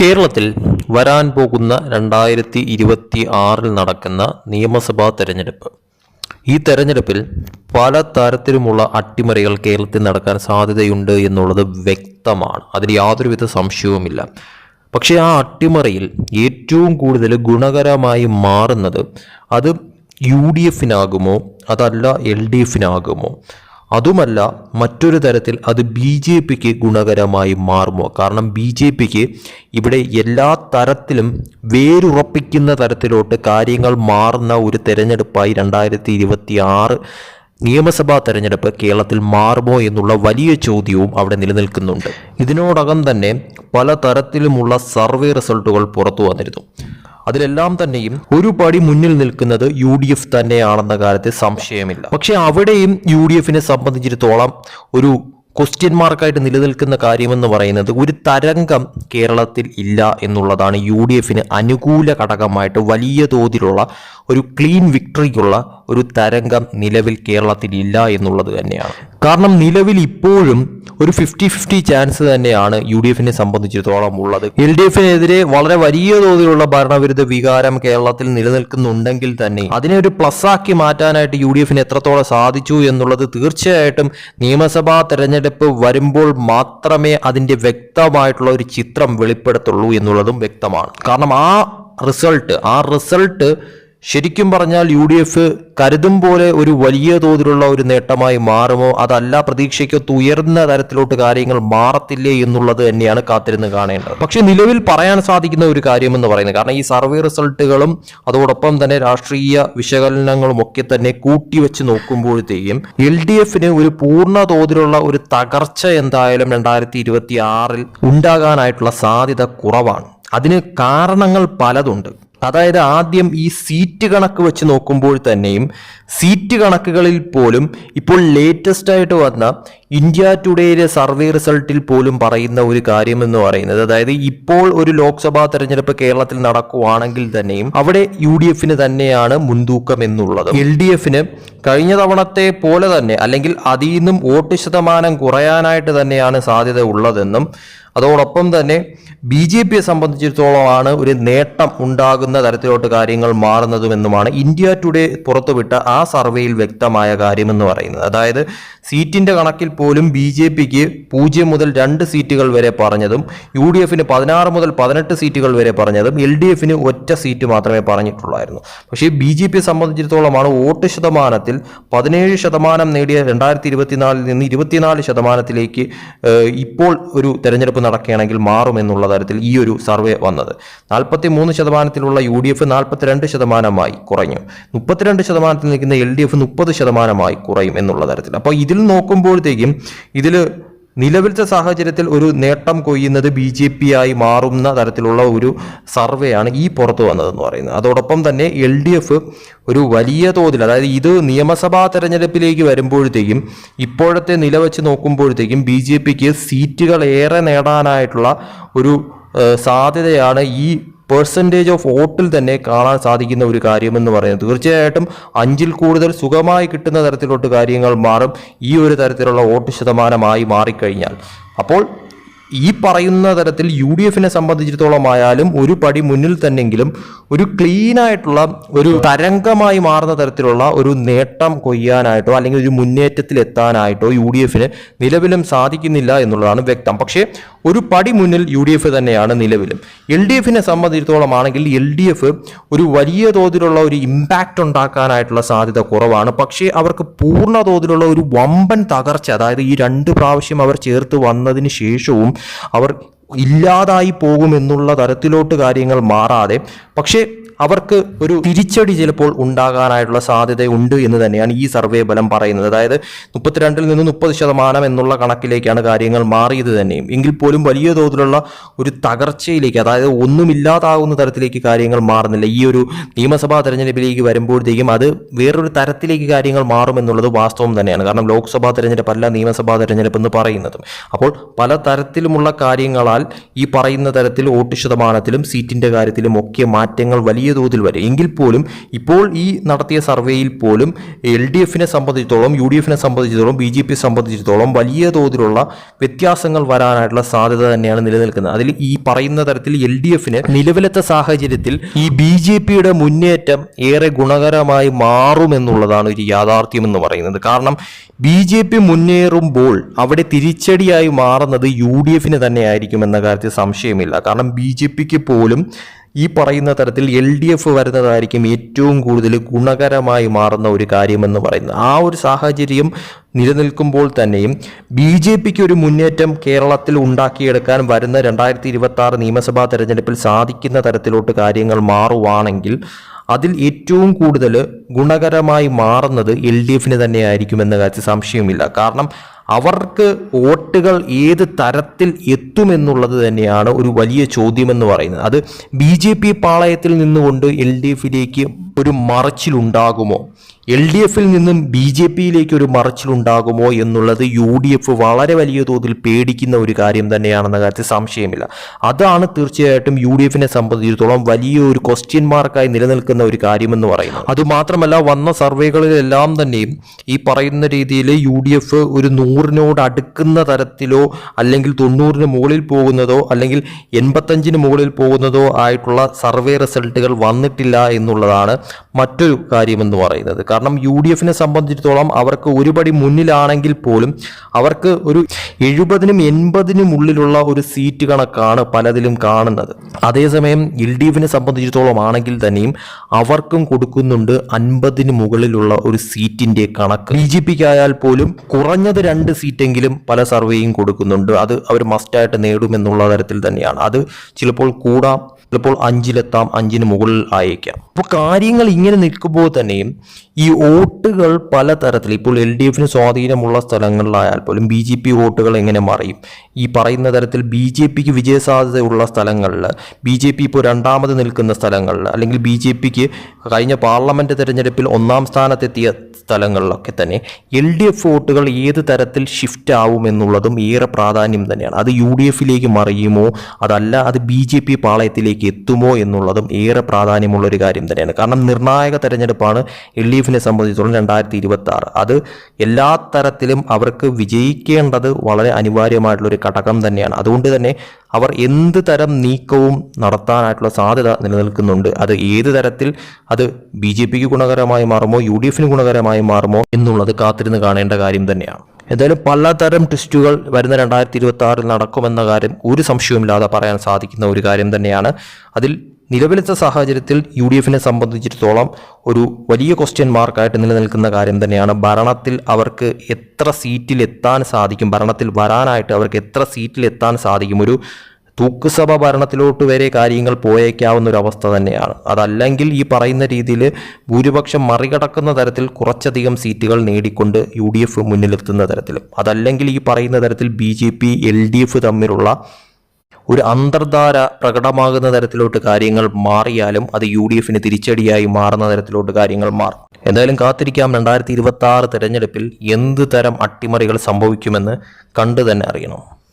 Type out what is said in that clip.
കേരളത്തിൽ വരാൻ പോകുന്ന രണ്ടായിരത്തി ഇരുപത്തി ആറിൽ നടക്കുന്ന നിയമസഭാ തെരഞ്ഞെടുപ്പ്. ഈ തെരഞ്ഞെടുപ്പിൽ പല തരത്തിലുമുള്ള അട്ടിമറികൾ കേരളത്തിൽ നടക്കാൻ സാധ്യതയുണ്ട് എന്നുള്ളത് വ്യക്തമാണ്. അതിന് യാതൊരുവിധ സംശയവുമില്ല. പക്ഷേ ആ അട്ടിമറിയിൽ ഏറ്റവും കൂടുതൽ ഗുണകരമായി മാറുന്നത് അത് യു ഡി എഫിനാകുമോ? അതല്ല എൽ ഡി എഫിനാകുമോ? അതുമല്ല മറ്റൊരു തരത്തിൽ അത് ബി ജെ പിക്ക് ഗുണകരമായി മാറുമോ? കാരണം ബി ജെ പിക്ക് ഇവിടെ എല്ലാ തരത്തിലും വേരുറപ്പിക്കുന്ന തരത്തിലോട്ട് കാര്യങ്ങൾ മാറുന്ന ഒരു തെരഞ്ഞെടുപ്പായി രണ്ടായിരത്തി ഇരുപത്തി ആറ് നിയമസഭാ തെരഞ്ഞെടുപ്പ് കേരളത്തിൽ മാറുമോ എന്നുള്ള വലിയ ചോദ്യവും അവിടെ നിലനിൽക്കുന്നുണ്ട്. ഇതിനോടകം തന്നെ പല തരത്തിലുമുള്ള സർവേ റിസൾട്ടുകൾ പുറത്തു വന്നിരുന്നു. അതിലെല്ലാം തന്നെയും ഒരു പടി മുന്നിൽ നിൽക്കുന്നത് യു ഡി എഫ് തന്നെയാണെന്ന കാര്യത്തിൽ സംശയമില്ല. പക്ഷെ അവിടെയും യു ഡി എഫിനെ സംബന്ധിച്ചിടത്തോളം ഒരു ക്വസ്റ്റ്യൻ മാർക്കായിട്ട് നിലനിൽക്കുന്ന കാര്യമെന്ന് പറയുന്നത് ഒരു തരംഗം കേരളത്തിൽ ഇല്ല എന്നുള്ളതാണ് യു ഡി എഫിന് അനുകൂല ഘടകമായിട്ട് വലിയ തോതിലുള്ള ഒരു ക്ലീൻ വിക്ടറിക്കുള്ള ഒരു തരംഗം നിലവിൽ കേരളത്തിൽ ഇല്ല എന്നുള്ളത് തന്നെയാണ്. കാരണം നിലവിൽ ഇപ്പോഴും ഒരു ഫിഫ്റ്റി ഫിഫ്റ്റി ചാൻസ് തന്നെയാണ് യു ഡി എഫിനെ സംബന്ധിച്ചിടത്തോളം ഉള്ളത്. എൽ ഡി എഫിനെതിരെ വളരെ വലിയ തോതിലുള്ള ഭരണവിരുദ്ധ വികാരം കേരളത്തിൽ നിലനിൽക്കുന്നുണ്ടെങ്കിൽ തന്നെ അതിനെ ഒരു പ്ലസ് ആക്കി മാറ്റാനായിട്ട് യു ഡി എഫിന് എത്രത്തോളം സാധിച്ചു എന്നുള്ളത് തീർച്ചയായിട്ടും നിയമസഭാ തെരഞ്ഞെടുപ്പ് വരുമ്പോൾ മാത്രമേ അതിന്റെ വ്യക്തമായിട്ടുള്ള ഒരു ചിത്രം വെളിപ്പെടുത്തുള്ളൂ എന്നുള്ളതും വ്യക്തമാണ്. കാരണം ആ റിസൾട്ട് ആ റിസൾട്ട് ശരിക്കും പറഞ്ഞാൽ യു ഡി എഫ് കരുതും പോലെ ഒരു വലിയ തോതിലുള്ള ഒരു നേട്ടമായി മാറുമോ? അതല്ല പ്രതീക്ഷയ്ക്കൊത്ത് ഉയർന്ന തരത്തിലോട്ട് കാര്യങ്ങൾ മാറത്തില്ലേ എന്നുള്ളത് തന്നെയാണ് കാത്തിരുന്ന് കാണേണ്ടത്. പക്ഷെ നിലവിൽ പറയാൻ സാധിക്കുന്ന ഒരു കാര്യമെന്ന് പറയുന്നത് കാരണം ഈ സർവേ റിസൾട്ടുകളും അതോടൊപ്പം തന്നെ രാഷ്ട്രീയ വിശകലനങ്ങളും ഒക്കെ തന്നെ കൂട്ടിവെച്ച് നോക്കുമ്പോഴത്തേക്കും എൽ ഡി എഫിന് ഒരു പൂർണ തോതിലുള്ള ഒരു തകർച്ച എന്തായാലും രണ്ടായിരത്തി ഇരുപത്തി ആറിൽ ഉണ്ടാകാനായിട്ടുള്ള സാധ്യത കുറവാണ്. അതിന് കാരണങ്ങൾ പലതുണ്ട്. അതായത് ആദ്യം ഈ സീറ്റ് കണക്ക് വെച്ച് നോക്കുമ്പോൾ തന്നെയും സീറ്റ് കണക്കുകളിൽ പോലും ഇപ്പോൾ ലേറ്റസ്റ്റ് ആയിട്ട് വന്ന ഇന്ത്യ ടുഡേയിലെ സർവേ റിസൾട്ടിൽ പോലും പറയുന്ന ഒരു കാര്യം എന്ന് പറയുന്നത് അതായത് ഇപ്പോൾ ഒരു ലോക്സഭാ തെരഞ്ഞെടുപ്പ് കേരളത്തിൽ നടക്കുവാണെങ്കിൽ തന്നെയും അവിടെ യു ഡി എഫിന് തന്നെയാണ് മുൻതൂക്കം എന്നുള്ളത്. എൽ ഡി എഫിന് കഴിഞ്ഞ തവണത്തെ പോലെ തന്നെ അല്ലെങ്കിൽ അതിൽ നിന്നും വോട്ട് ശതമാനം കുറയാനായിട്ട് തന്നെയാണ് സാധ്യത ഉള്ളതെന്നും അതോടൊപ്പം തന്നെ ബി ജെ പിയെ സംബന്ധിച്ചിടത്തോളമാണ് ഒരു നേട്ടം ഉണ്ടാകുന്ന തരത്തിലോട്ട് കാര്യങ്ങൾ മാറുന്നതുമെന്നുമാണ് ഇന്ത്യ ടുഡേ പുറത്തുവിട്ട ആ സർവേയിൽ വ്യക്തമായ കാര്യമെന്ന് പറയുന്നത്. അതായത് സീറ്റിന്റെ കണക്കിൽ പോലും ബി ജെ പിക്ക് പൂജ്യം മുതൽ രണ്ട് സീറ്റുകൾ വരെ പറഞ്ഞതും യു ഡി എഫിന് പതിനാറ് മുതൽ പതിനെട്ട് സീറ്റുകൾ വരെ പറഞ്ഞതും എൽ ഡി എഫിന് ഒറ്റ സീറ്റ് മാത്രമേ പറഞ്ഞിട്ടുള്ളായിരുന്നു. പക്ഷേ ബി ജെ പിയെ സംബന്ധിച്ചിടത്തോളമാണ് വോട്ട് ശതമാനത്തിൽ പതിനേഴ് ശതമാനം നേടിയ രണ്ടായിരത്തി ഇരുപത്തിനാലിൽ നിന്ന് ഇരുപത്തിനാല് ശതമാനത്തിലേക്ക് ഇപ്പോൾ ഒരു തെരഞ്ഞെടുപ്പ് നടക്കുകയാണെങ്കിൽ മാറുമെന്നുള്ള തരത്തിൽ ഈ ഒരു സർവേ വന്നത്. നാൽപ്പത്തി മൂന്ന് ശതമാനത്തിലുള്ള യു ഡി എഫ് നാൽപ്പത്തിരണ്ട് ശതമാനമായി കുറഞ്ഞു മുപ്പത്തിരണ്ട് ശതമാനത്തിൽ നിൽക്കുന്ന എൽ ഡി എഫ് മുപ്പത് ശതമാനമായി കുറയും എന്നുള്ള തരത്തിൽ. അപ്പോൾ ഇതിൽ നോക്കുമ്പോഴത്തേക്കും ഇതിൽ നിലവിലത്തെ സാഹചര്യത്തിൽ ഒരു നേട്ടം കൊയ്യുന്നത് ബി ജെ പി ആയി മാറുന്ന തരത്തിലുള്ള ഒരു സർവേയാണ് ഈ പുറത്തു വന്നതെന്ന് പറയുന്നത്. അതോടൊപ്പം തന്നെ എൽ ഡി എഫ് ഒരു വലിയ തോതിൽ അതായത് ഇത് നിയമസഭാ തെരഞ്ഞെടുപ്പിലേക്ക് വരുമ്പോഴത്തേക്കും ഇപ്പോഴത്തെ നില വെച്ച് നോക്കുമ്പോഴത്തേക്കും ബി ജെ പിക്ക് സീറ്റുകൾ ഏറെ നേടാനായിട്ടുള്ള ഒരു സാധ്യതയാണ് ഈ പെർസെന്റേജ് ഓഫ് വോട്ടിൽ തന്നെ കാണാൻ സാധിക്കുന്ന ഒരു കാര്യമെന്ന് പറയുന്നത്. തീർച്ചയായിട്ടും അഞ്ചിൽ കൂടുതൽ സുഖമായി കിട്ടുന്ന തരത്തിലോട്ട് കാര്യങ്ങൾ മാറും. ഈ ഒരു തരത്തിലുള്ള വോട്ട് ശതമാനമായി മാറിക്കഴിഞ്ഞാൽ. അപ്പോൾ ഈ പറയുന്ന തരത്തിൽ യു ഡി എഫിനെ സംബന്ധിച്ചിടത്തോളം ആയാലും ഒരു പടി മുന്നിൽ തന്നെങ്കിലും ഒരു ക്ലീൻ ആയിട്ടുള്ള ഒരു തരംഗമായി മാറുന്ന തരത്തിലുള്ള ഒരു നേട്ടം കൊയ്യാനായിട്ടോ അല്ലെങ്കിൽ ഒരു മുന്നേറ്റത്തിൽ എത്താനായിട്ടോ യു ഡി എഫിന് നിലവിലും സാധിക്കുന്നില്ല എന്നുള്ളതാണ് വ്യക്തം. പക്ഷേ ഒരു പടി മുന്നിൽ യു ഡി എഫ് തന്നെയാണ് നിലവിലും. എൽ ഡി എഫിനെ സംബന്ധിച്ചിടത്തോളം ആണെങ്കിൽ എൽ ഡി എഫ് ഒരു വലിയ തോതിലുള്ള ഒരു ഇമ്പാക്റ്റ് ഉണ്ടാക്കാനായിട്ടുള്ള സാധ്യത കുറവാണ്. പക്ഷേ അവർക്ക് പൂർണ തോതിലുള്ള ഒരു വമ്പൻ തകർച്ച അതായത് ഈ രണ്ട് പ്രാവശ്യം അവർ ചേർത്ത് വന്നതിന് ശേഷവും അവർ ഇല്ലാതായി പോകുമെന്നുള്ള തരത്തിലോട്ട് കാര്യങ്ങൾ മാറാതെ പക്ഷേ അവർക്ക് ഒരു തിരിച്ചടി ചിലപ്പോൾ ഉണ്ടാകാനായിട്ടുള്ള സാധ്യതയുണ്ട് എന്ന് തന്നെയാണ് ഈ സർവേ ഫലം പറയുന്നത്. അതായത് മുപ്പത്തിരണ്ടിൽ നിന്ന് മുപ്പത് ശതമാനം എന്നുള്ള കണക്കിലേക്കാണ് കാര്യങ്ങൾ മാറിയത് തന്നെയും. എങ്കിൽ പോലും വലിയ തോതിലുള്ള ഒരു തകർച്ചയിലേക്ക് അതായത് ഒന്നുമില്ലാതാകുന്ന തരത്തിലേക്ക് കാര്യങ്ങൾ മാറുന്നില്ല. ഈ ഒരു നിയമസഭാ തെരഞ്ഞെടുപ്പിലേക്ക് വരുമ്പോഴത്തേക്കും അത് വേറൊരു തരത്തിലേക്ക് കാര്യങ്ങൾ മാറുമെന്നുള്ളത് വാസ്തവം തന്നെയാണ്. കാരണം ലോക്സഭാ തെരഞ്ഞെടുപ്പല്ല നിയമസഭാ തെരഞ്ഞെടുപ്പ് എന്ന് പറയുന്നതും. അപ്പോൾ പല തരത്തിലുമുള്ള കാര്യങ്ങളാൽ ഈ പറയുന്ന തരത്തിൽ വോട്ട് ശതമാനത്തിലും സീറ്റിന്റെ കാര്യത്തിലും ഒക്കെ മാറ്റങ്ങൾ വലിയ വലിയ തോതിൽ വരെ. എങ്കിൽ പോലും ഇപ്പോൾ ഈ നടത്തിയ സർവേയിൽ പോലും എൽ ഡി എഫിനെ സംബന്ധിച്ചിടത്തോളം യു ഡി എഫിനെ സംബന്ധിച്ചിടത്തോളം ബി ജെ പിയെ സംബന്ധിച്ചിടത്തോളം വലിയ തോതിലുള്ള വ്യത്യാസങ്ങൾ വരാനായിട്ടുള്ള സാധ്യത തന്നെയാണ് നിലനിൽക്കുന്നത്. അതിൽ ഈ പറയുന്ന തരത്തിൽ എൽ ഡി എഫിന് നിലവിലത്തെ സാഹചര്യത്തിൽ ഈ ബി ജെ പിയുടെ മുന്നേറ്റം ഏറെ ഗുണകരമായി മാറുമെന്നുള്ളതാണ് ഒരു യാഥാർത്ഥ്യം എന്ന് പറയുന്നത്. കാരണം ബി ജെ പി മുന്നേറുമ്പോൾ അവിടെ തിരിച്ചടിയായി മാറുന്നത് യു ഡി എഫിന് തന്നെയായിരിക്കും എന്ന കാര്യത്തിൽ സംശയമില്ല. കാരണം ബി ജെ പിക്ക് പോലും ഈ പറയുന്ന തരത്തിൽ എൽ ഡി എഫ് വരുന്നതായിരിക്കും ഏറ്റവും കൂടുതൽ ഗുണകരമായി മാറുന്ന ഒരു കാര്യമെന്ന് പറയുന്നത്. ആ ഒരു സാഹചര്യം നിലനിൽക്കുമ്പോൾ തന്നെയും ബി ജെ പിക്ക് ഒരു മുന്നേറ്റം കേരളത്തിൽ ഉണ്ടാക്കിയെടുക്കാൻ വരുന്ന രണ്ടായിരത്തി ഇരുപത്തി നിയമസഭാ തെരഞ്ഞെടുപ്പിൽ സാധിക്കുന്ന തരത്തിലോട്ട് കാര്യങ്ങൾ മാറുവാണെങ്കിൽ അതിൽ ഏറ്റവും കൂടുതൽ ഗുണകരമായി മാറുന്നത് എൽ ഡി എഫിന് തന്നെയായിരിക്കുമെന്ന കാര്യത്തിൽ സംശയമില്ല കാരണം അവർക്ക് വോട്ടുകൾ ഏത് തരത്തിൽ എത്തുമെന്നുള്ളത് തന്നെയാണ് ഒരു വലിയ ചോദ്യമെന്ന് പറയുന്നത്. അത് ബി ജെ പി പാളയത്തിൽ നിന്നുകൊണ്ട് എൽ ഡി എഫിലേക്ക് ഒരു മറച്ചിലുണ്ടാകുമോ? എൽ ഡി എഫിൽ നിന്നും ബി ജെ പിയിലേക്ക് ഒരു മറച്ചിലുണ്ടാകുമോ എന്നുള്ളത് യു ഡി എഫ് വളരെ വലിയ തോതിൽ പേടിക്കുന്ന ഒരു കാര്യം തന്നെയാണെന്ന കാര്യത്തിൽ സംശയമില്ല. അതാണ് തീർച്ചയായിട്ടും യു ഡി എഫിനെ സംബന്ധിച്ചിടത്തോളം വലിയ ഒരു ക്വസ്റ്റ്യൻ മാർക്കായി നിലനിൽക്കുന്ന ഒരു കാര്യമെന്ന് പറയുന്നത്. അതുമാത്രമല്ല വന്ന സർവേകളിലെല്ലാം തന്നെയും ഈ പറയുന്ന രീതിയിൽ യു ഡി എഫ് ഒരു നൂറിനോട് അടുക്കുന്ന തരത്തിലോ അല്ലെങ്കിൽ തൊണ്ണൂറിന് മുകളിൽ പോകുന്നതോ അല്ലെങ്കിൽ എൺപത്തഞ്ചിന് മുകളിൽ പോകുന്നതോ ആയിട്ടുള്ള സർവേ റിസൾട്ടുകൾ വന്നിട്ടില്ല എന്നുള്ളതാണ് മറ്റൊരു കാര്യമെന്ന് പറയുന്നത്. കാരണം യു ഡി എഫിനെ സംബന്ധിച്ചിടത്തോളം അവർക്ക് ഒരുപടി മുന്നിലാണെങ്കിൽ പോലും അവർക്ക് ഒരു എഴുപതിനും എൺപതിനും ഉള്ളിലുള്ള ഒരു സീറ്റ് കണക്കാണ് പലതിലും കാണുന്നത്. അതേസമയം എൽ ഡി എഫിനെ സംബന്ധിച്ചിടത്തോളം ആണെങ്കിൽ തന്നെയും അവർക്കും കൊടുക്കുന്നുണ്ട് അൻപതിന് മുകളിലുള്ള ഒരു സീറ്റിന്റെ കണക്ക്. ബി ജെ പിക്ക് ആയാൽ പോലും കുറഞ്ഞത് രണ്ട് സീറ്റെങ്കിലും പല സർവേയും കൊടുക്കുന്നുണ്ട്. അത് അവർ മസ്റ്റായിട്ട് നേടുമെന്നുള്ള തരത്തിൽ തന്നെയാണ്. അത് ചിലപ്പോൾ കൂടാം ചിലപ്പോൾ അഞ്ചിലെത്താം അഞ്ചിന് മുകളിൽ ആയേക്കാം. അപ്പോൾ കാര്യങ്ങൾ ഇങ്ങനെ നിൽക്കുമ്പോൾ തന്നെയും വോട്ടുകൾ പലതരത്തിൽ ഇപ്പോൾ എൽ ഡി എഫിന് സ്വാധീനമുള്ള സ്ഥലങ്ങളിലായാൽ പോലും ബി ജെ പി വോട്ടുകൾ എങ്ങനെ മറിയും? ഈ പറയുന്ന തരത്തിൽ ബി ജെ പിക്ക് വിജയസാധ്യതയുള്ള സ്ഥലങ്ങളിൽ ബി ജെ പി ഇപ്പോൾ രണ്ടാമത് നിൽക്കുന്ന സ്ഥലങ്ങളിൽ അല്ലെങ്കിൽ ബി ജെ പിക്ക് കഴിഞ്ഞ പാർലമെന്റ് തിരഞ്ഞെടുപ്പിൽ ഒന്നാം സ്ഥാനത്തെത്തിയ സ്ഥലങ്ങളിലൊക്കെ തന്നെ എൽ ഡി എഫ് വോട്ടുകൾ ഏത് തരത്തിൽ ഷിഫ്റ്റ് ആവുമെന്നുള്ളതും ഏറെ പ്രാധാന്യം തന്നെയാണ്. അത് യു ഡി എഫിലേക്ക് മറിയുമോ? അതല്ല അത് ബി ജെ പി പാളയത്തിലേക്ക് എത്തുമോ എന്നുള്ളതും ഏറെ പ്രാധാന്യമുള്ള ഒരു കാര്യം തന്നെയാണ്. കാരണം നിർണായക തെരഞ്ഞെടുപ്പാണ് എൽ ഡി എഫിനെ സംബന്ധിച്ചിടത്തോളം രണ്ടായിരത്തി ഇരുപത്തി ആറ് അത് എല്ലാ തരത്തിലും അവർക്ക് വിജയിക്കേണ്ടത് വളരെ അനിവാര്യമായിട്ടുള്ള ഒരു ഘടകം തന്നെയാണ്. അതുകൊണ്ട് തന്നെ അവർ എന്ത് തരം നീക്കവും നടത്താനായിട്ടുള്ള സാധ്യത നിലനിൽക്കുന്നുണ്ട്. അത് ഏത് തരത്തിൽ അത് ബി ജെ പിക്ക് ഗുണകരമായി മാറുമോ യു ഡി എഫിന് ഗുണകരമായി മാറുമോ എന്നുള്ളത് കാത്തിരുന്ന് കാണേണ്ട കാര്യം തന്നെയാണ്. എന്തായാലും പലതരം ട്വിസ്റ്റുകൾ വരുന്ന രണ്ടായിരത്തി ഇരുപത്തി ആറിൽ നടക്കുമെന്ന കാര്യം ഒരു സംശയവുമില്ലാതെ പറയാൻ സാധിക്കുന്ന ഒരു കാര്യം തന്നെയാണ്. അതിൽ നിലവിലത്തെ സാഹചര്യത്തിൽ യു ഡി എഫിനെ സംബന്ധിച്ചിടത്തോളം ഒരു വലിയ ക്വസ്റ്റ്യൻ മാർക്കായിട്ട് നിലനിൽക്കുന്ന കാര്യം തന്നെയാണ്. ഭരണത്തിൽ അവർക്ക് എത്ര സീറ്റിൽ എത്താൻ സാധിക്കും? ഭരണത്തിൽ വരാനായിട്ട് അവർക്ക് എത്ര സീറ്റിൽ എത്താൻ സാധിക്കും? ഒരു തൂക്കുസഭ ഭരണത്തിലോട്ട് വരെ കാര്യങ്ങൾ പോയേക്കാവുന്ന ഒരു അവസ്ഥ തന്നെയാണ്. അതല്ലെങ്കിൽ ഈ പറയുന്ന രീതിയിൽ ഭൂരിപക്ഷം മറികടക്കുന്ന തരത്തിൽ കുറച്ചധികം സീറ്റുകൾ നേടിക്കൊണ്ട് യു ഡി എഫ് മുന്നിലെത്തുന്ന തരത്തിലും. അതല്ലെങ്കിൽ ഈ പറയുന്ന തരത്തിൽ B J P L D F തമ്മിലുള്ള ഒരു അന്തർധാര പ്രകടമാകുന്ന തരത്തിലോട്ട് കാര്യങ്ങൾ മാറിയാലും അത് യു ഡി എഫിന് തിരിച്ചടിയായി മാറുന്ന തരത്തിലോട്ട് കാര്യങ്ങൾ മാറും. എന്തായാലും കാത്തിരിക്കാം. രണ്ടായിരത്തി ഇരുപത്തി ആറ് തെരഞ്ഞെടുപ്പിൽ എന്ത് തരം അട്ടിമറികൾ സംഭവിക്കുമെന്ന് കണ്ടു തന്നെ അറിയണം.